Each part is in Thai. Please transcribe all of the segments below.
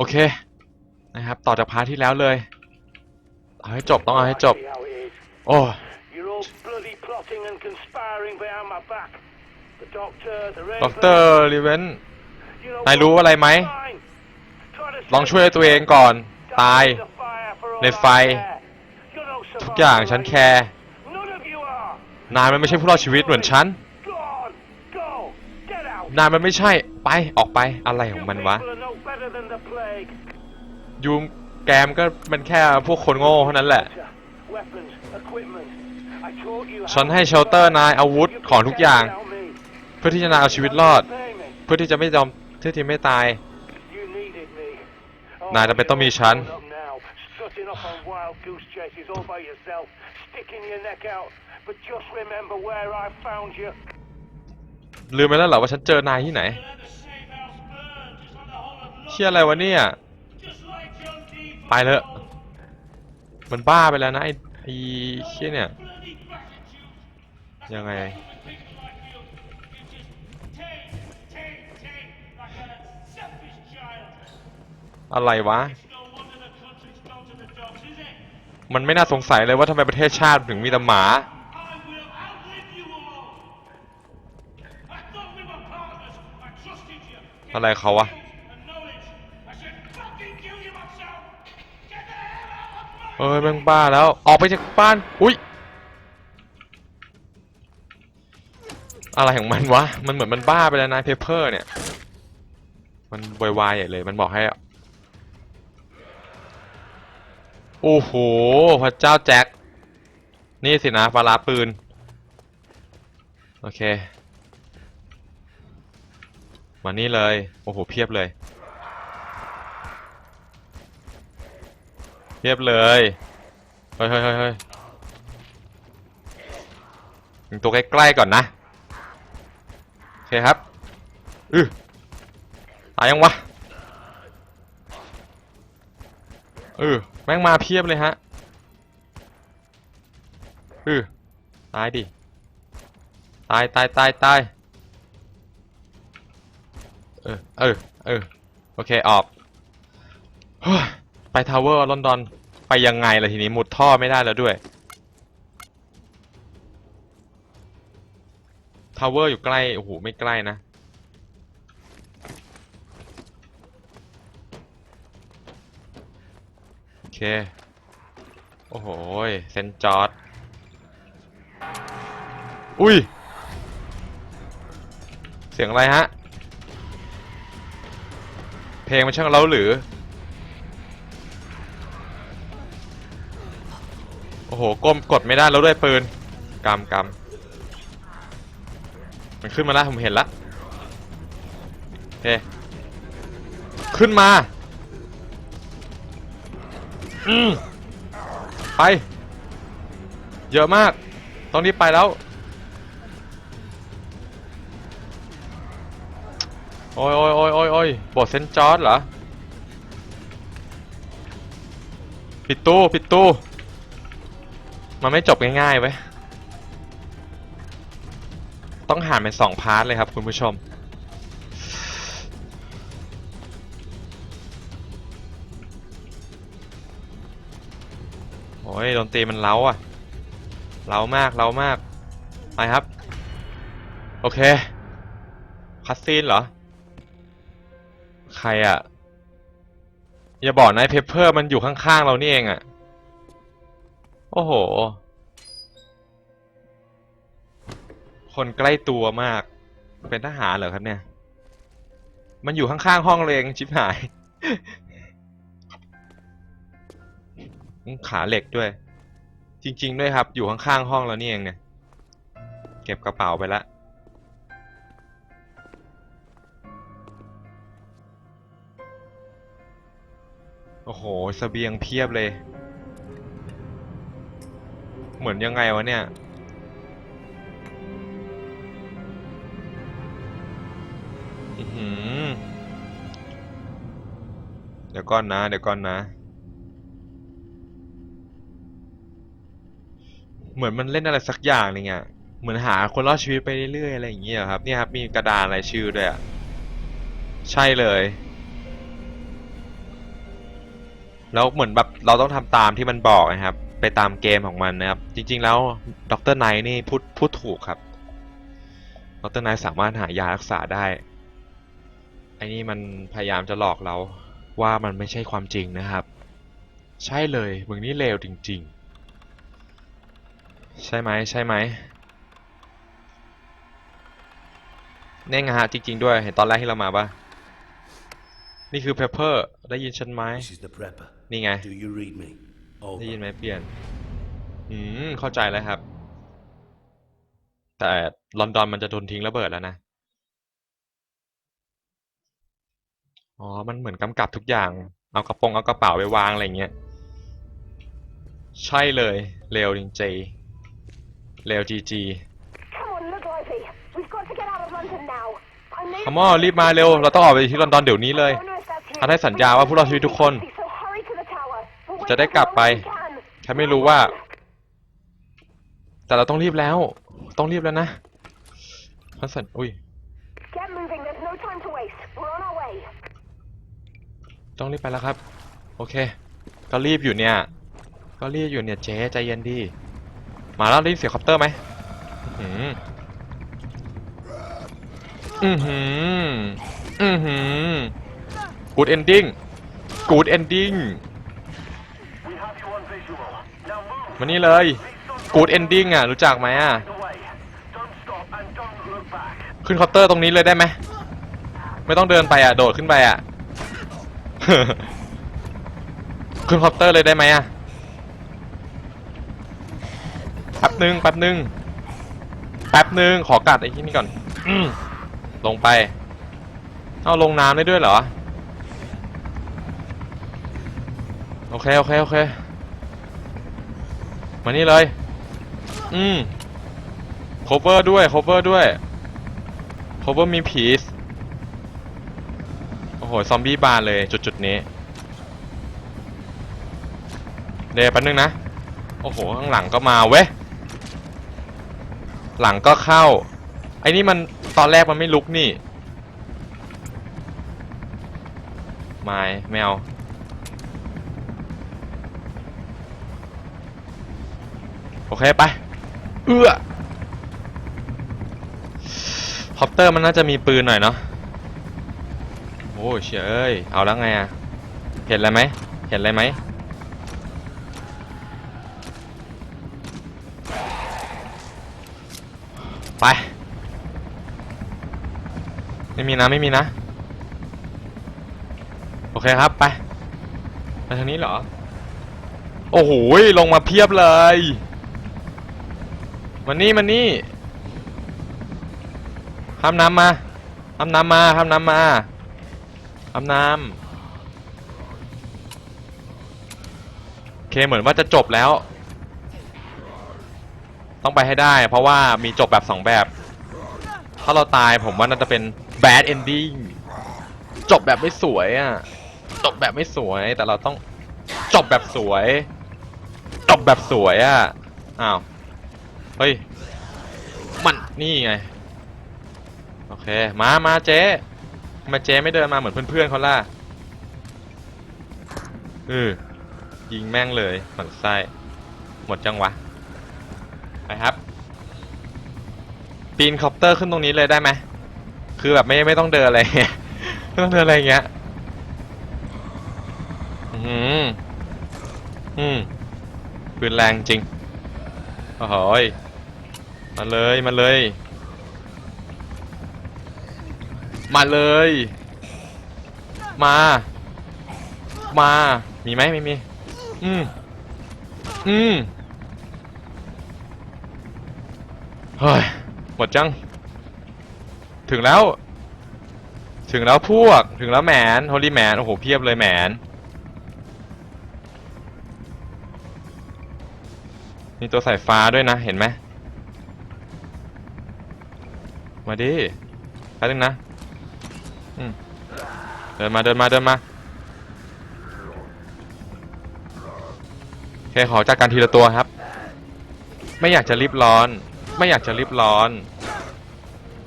โอเคนะครับ ต่อจากพาร์ทที่แล้วเลย เอาให้จบต้องเอาให้จบ โอ้ ด็อกเตอร์ลิเวนนายรู้อะไรไหม ลองช่วยตัวเองก่อน ตาย ในไฟ ทุกอย่างฉันแคร์ นายมันไม่ใช่ผู้รอดชีวิตเหมือนฉัน นายมันไม่ใช่ ไป ออกไป อะไรของมันวะ people are no better than the plague. ยูมแกมก็เป็นแค่พวกคนโง่เท่านั้นแหละ Weapons, equipment. I taught you how ฉันให้ to เชลเตอร์นายอาวุธ You ของทุกอย่าง can't tell me. เพื่อที่จะนายเอาชีวิตรอด Pay me. เพื่อที่จะไม่ยอมที่ที่ไม่ตาย You needed me. นายจำเป็นต้องมีฉัน Grown up now, strutting off on wild goose chases all by yourself, sticking your neck out. But just remember where I found you. ลืมไปแล้วเหรอว่าฉันเจอนายที่ไหน เชี่ยอะไรวะเนี่ย ไปเถอะ มันบ้าไปแล้วนะไอ้ไอ้เชี่ยเนี่ย ยังไง อะไรวะ มันไม่น่าสงสัยเลยว่าทำไมประเทศชาติถึงมีแต่หมาอะไรเขาวะ เอ้ยแม่งบ้าแล้วออกไปจากบ้านอุ้ยอะไรของมันวะมันเหมือนมันบ้าไปแล้วนายเพเปอร์เนี่ย มันวายวายใหญ่เลยมันบอกให้โอ้โหพระเจ้าแจ็คนี่สินะฟาราปืน โอเค มานี่เลย โอ้โห เพียบเลย เพียบเลย เฮ้ยเฮ้ยเฮ้ยเฮ้ยยิงตัวใกล้ๆก่อนนะ โอเคครับ อือตายยังวะเออแม่งมาเพียบเลยฮะอือตายดิ ตายตายตายตายเออ เออ เออ โอเค ออกเฮ้ย ทาวเวอร์ลอนดอนไปยังไงล่ะทีนี้มุดท่อไม่ได้แล้วด้วยทาวเวอร์อยู่ใกล้ โอ้โห ไม่ใกล้นะ โอเค โอ้โหเซนจอร์ดอุ้ย เสียงอะไรฮะ เพลงมันช่างเล้าหรือ โอ้โหก้มกดไม่ได้แล้วด้วยปืนกำกำมันขึ้นมาแล้วผมเห็นละโอเคขึ้นมา อืมไป เยอะมาก ตองรีบไปแล้ว โอ้ยโอ้ยโอ้ยโอ้ยโอ้ยบทเซนจอร์ดเหรอ ปิดตู้ ปิดตู้ มันไม่จบง่ายๆเว้ยต้องหารเป็นสองพาร์ทเลยครับคุณผู้ชม โอ้ยดนตรีมันเล้าอะ เล้ามากเล้ามาก ไปครับ โอเค คัสซีนเหรอ ใครอะ อย่าบอกนะเพเปอร์มันอยู่ข้างๆเรานี่เองอะ โอ้โห คนใกล้ตัวมาก เป็นทหารเหรอครับเนี่ย มันอยู่ข้างๆห้องเราเองชิบหาย ขาเหล็กด้วย จริง ๆ ด้วยครับ อยู่ข้างๆห้องเรานี่เองเนี่ย เก็บกระเป๋าไปละโอ้โหสเสบียงเพียบเลย เหมือนยังไงวะเนี่ย เดี๋ยวก่อนนะ เดี๋ยวก่อนนะ เหมือนมันเล่นอะไรสักอย่างนึงอะเหมือนหาคนรอดชีวิตไปเรื่อยๆอะไรอย่างเงี้ยครับ เนี่ยครับมีกระดานรายชื่อด้วยอะใช่เลย แล้วเหมือนแบบเราต้องทำตามที่มันบอกนะครับ ไปตามเกมของมันนะครับ จริง ๆ แล้วดรไนท์นี่พูดพูดถูกครับดรไนท์สามารถหายารักษาได้ไอ้นี่มันพยายามจะหลอกเราว่ามันไม่ใช่ความจริงนะครับ ใช่เลยมึงนี่เลวจริง ๆ ใช่ไหมใช่ไหมเนี่ยไงฮะจริง ๆ ด้วยเห็นตอนแรกที่เรามาปะนี่คือเพปเปอร์ได้ยินฉันไหม This is the prepper. นี่ไง Do you read me? ได้ Over. ยินไหมเปลี่ยน อืม เข้าใจแล้วครับ แต่ลอนดอนมันจะโดนทิ้งระเบิดแล้วนะ อ๋อ มันเหมือนกำกับทุกอย่าง เอากระโปรงเอากระเป๋าไปวางอะไรเงี้ย ใช่เลย เร็วจริงๆเร็วจีจี Come on, look, Livy. We've got to get out of London now. I need ขมอรีบมาเร็ว เราต้องออกไปที่ลอนดอนเดี๋ยวนี้เลย don't know if that's here. ท่านให้สัญญาว่าพวกเราชีวิตทุกคน จะได้กลับไป as we can. ฉันไม่รู้ว่า แต่เราต้องรีบแล้ว ต้องรีบแล้วนะพันสันอุ้ยต้องรีบไปแล้วครับ โอเค ก็รีบอยู่เนี่ย ก็รีบอยู่เนี่ยเจ๊ใจเย็นดี มาแล้วได้ยินเสียงคอปเตอร์ไหมอื้อหืออือหือ อือหือ good ending good ending We มานี่เลย good ending อะรู้จักไหมอะขึ้นคาน์เตอร์ตรงนี้เลยได้ไหมไม่ต้องเดินไปอะโดดขึ้นไปอะขึ้นคาน์เตอร์เลยได้ไหมอะแป๊บหนึ่งแป๊บหนึ่งแป๊บหนึ่งขอกัดไอ้ที่นี่ก่อนอลงไปเอาลงน้ำได้ด้วยเหรอโอเคโอเคโอเค มานี่เลย อืม cover ด้วย cover ด้วย cover มีผีสโอ้โห ซอมบี้บานเลยจุดจุดนี้ เดี๋ยวแป๊บนึงนะ โอ้โห ข้างหลังก็มาเว้ย หลังก็เข้า ไอ้นี่มันตอนแรกมันไม่ลุกนี่ ไม่แมว โอเคไป เอื้อคอปเตอร์มันน่าจะมีปืนหน่อยเนาะโอ้เฉยเอ้ยเอาแล้วไงอะเห็นอะไรไหมเห็นอะไรไหมไป ไม่มีนะไม่มีนะ โอเคครับไปไปทางนี้เหรอ โอ้โหลงมาเพียบเลย มานี่มานี่ห้ามน้ำมาห้ามน้ำมาห้ามน้ำมาห้ามน้ำโอเคเหมือนว่าจะจบแล้ว ต้องไปให้ได้ เพราะว่ามีจบแบบสองแบบ ถ้าเราตายผมว่าน่าจะเป็น bad ending จบแบบไม่สวยอะ จบแบบไม่สวยแต่เราต้องจบแบบสวย จบแบบสวยอะ อ้าว เฮ้ย มันนี่ไง โอเค มามาเจ๊ทำไมาเจ๊ไม่เดินมาเหมือนเพื่อนๆเขาล่ะเออยิงแม่งเลยหมันไส้หมดจังวะ ไปครับ ปีนคอปเตอร์ขึ้นตรงนี้เลยได้ไหม คือแบบไม่ไม่ต้องเดินอะไรเงี้ย ไม่ต้องเดินอะไรเงี้ย อืมอืมปืนแรงจริง โอ้โห มาเลยมาเลย มาเลย มา มา มีไหมไม่มี อืมอืมเฮ้ย หมดจัง ถึงแล้ว ถึงแล้วพวก ถึงแล้วแมนโฮลี่แมน โอ้โห เพียบเลยแมน มีตัวสายฟ้าด้วยนะ เห็นไหม มาดิแป๊บนึงนะเดินมาเดินมาเดินมาโอเคขอจากการทีละตัวครับ ไม่อยากจะรีบร้อน ไม่อยากจะรีบร้อน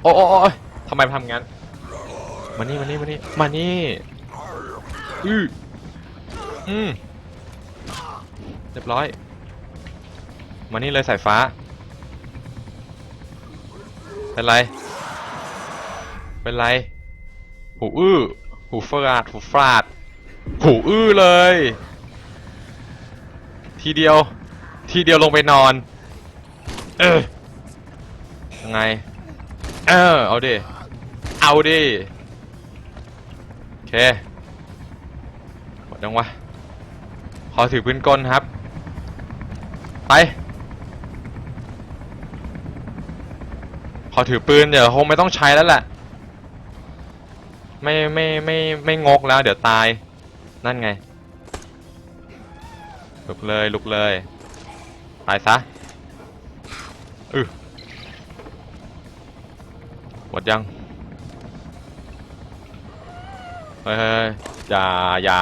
โอ้โอ้โอ้ยทำไมทำงั้นมานี่มานี่มานี่มานี่อืออืมเรียบร้อย มานี่เลยสายฟ้าเป็นไร เป็นไร หูอื้อ หูฟาด หูฟาด หูอื้อเลย ทีเดียว ทีเดียวลงไปนอน เออยังไง เออ เอาดิ เอาดิ โอเค หมดยังวะ ขอถือปืนกลครับ ไปขอถือปืนเดี๋ยวคงไม่ต้องใช้แล้วแหละ ไม่ไม่ไม่ไม่งกแล้ว เดี๋ยวตาย นั่นไง ลุกเลยลุกเลย ตายซะอือหมดยัง เฮ้ยเฮ้ยอย่าอย่า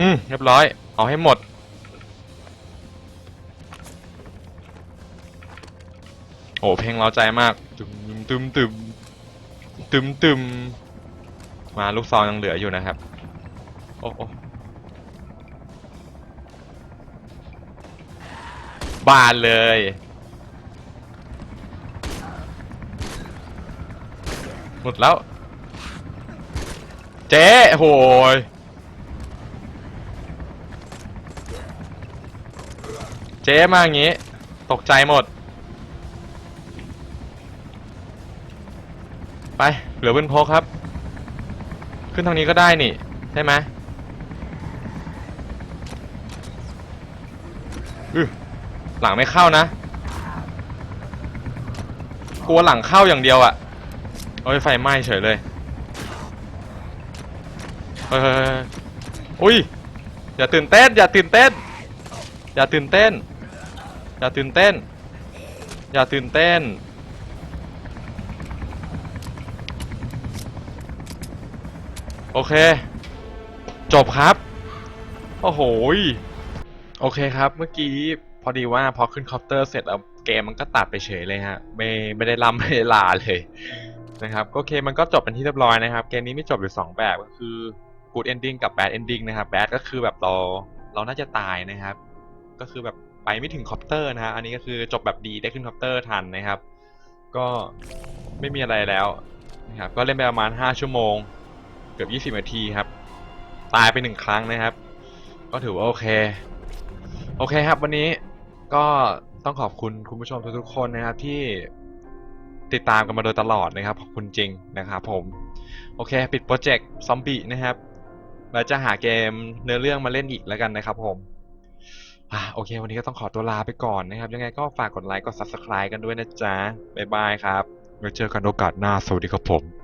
อืมเรียบร้อย เอาให้หมด โอ้เพลงเราใจมากตึมตึมตึมตึมตึมมาลูกซองยังเหลืออยู่นะครับ โอ้โอบานเลย หมดแล้ว เจ๊โหยเจ๊มาอย่างงี้ ตกใจหมด ไปเหลือปืนพกครับ ขึ้นทางนี้ก็ได้นี่ใช่ไหมอือหลังไม่เข้านะ กลัวหลังเข้าอย่างเดียวอะ่ะโอ้ยไฟไหม้เฉยเลยเฮ้ยเฮ้ยเฮ้ยอุ้ยอย่าตื่นเต้น อย่าตื่นเต้น อย่าตื่นเต้น อย่าตื่นเต้น อย่าตื่นเต้น โอเค จบครับ โอ้โหโอเคครับ เมื่อกี้พอดีว่าพอขึ้นคอปเตอร์เสร็จแล้วเกมมันก็ตัดไปเฉยเลยฮะ ไม่ไม่ได้ล่ำไม่ได้ลาเลยนะครับโอเคมันก็จบเป็นที่เรียบร้อยนะครับ เกมนี้ไม่จบอยู่สองแบบก็คือ good ending กับ bad ending นะครับ bad ก็คือแบบเราเราน่าจะตายนะครับ ก็คือแบบไปไม่ถึงคอปเตอร์นะฮะอันนี้ก็คือจบแบบดีได้ขึ้นคอปเตอร์ทันนะครับ ก็ไม่มีอะไรแล้วนะครับก็เล่นไปประมาณ 5 ชั่วโมง กือบ20นาทีครับ ตายไปหนึ่งครั้งนะครับ ก็ถือว่าโอเค โอเคครับ วันนี้ก็ต้องขอบคุณคุณผู้ชมทุกๆคนนะครับที่ติดตามกันมาโดยตลอดนะครับ ขอบคุณจริงนะครับผม โอเค ปิดโปรเจกต์ซอมบี้นะครับแล้วจะหาเกมเนื้อเรื่องมาเล่นอีกแล้วกันนะครับผมอะโอเค วันนี้ก็ต้องขอตัวลาไปก่อนนะครับ ยังไงก็ฝากกดไลค์กด subscribe กันด้วยนะจ๊ะ บ๊ายบายครับไว้เจอกันโอกาสหน้า สวัสดีครับผม